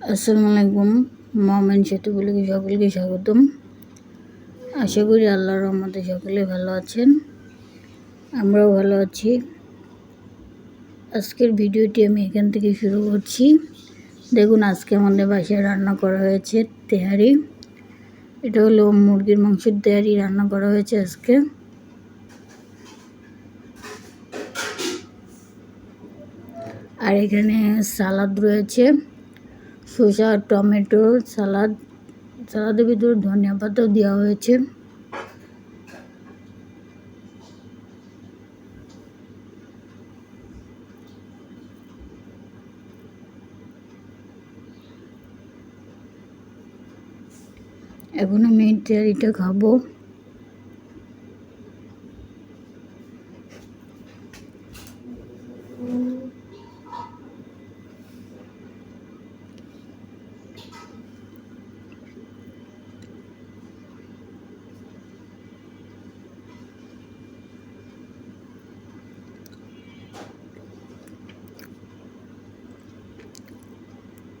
আসসালামু আলাইকুম বলে সকলকে স্বাগতম। আশা করি আল্লাহর রহমতে সকলে ভালো আছেন। আমরাও ভালো আছি। আজকের ভিডিওটি আমি এখান থেকে শুরু করছি। দেখুন, আজকে আমাদের বাসায় রান্না করা হয়েছে তেহারি। এটা হলো মুরগির মাংসের তেহারি রান্না করা হয়েছে আজকে। আর এখানে সালাদ রয়েছে। শসা টমেটো সালাদ সালাদের ভিতরে ধনিয়া পাতাও দেওয়া হয়েছে। এখন আমি তৈরিটা খাব।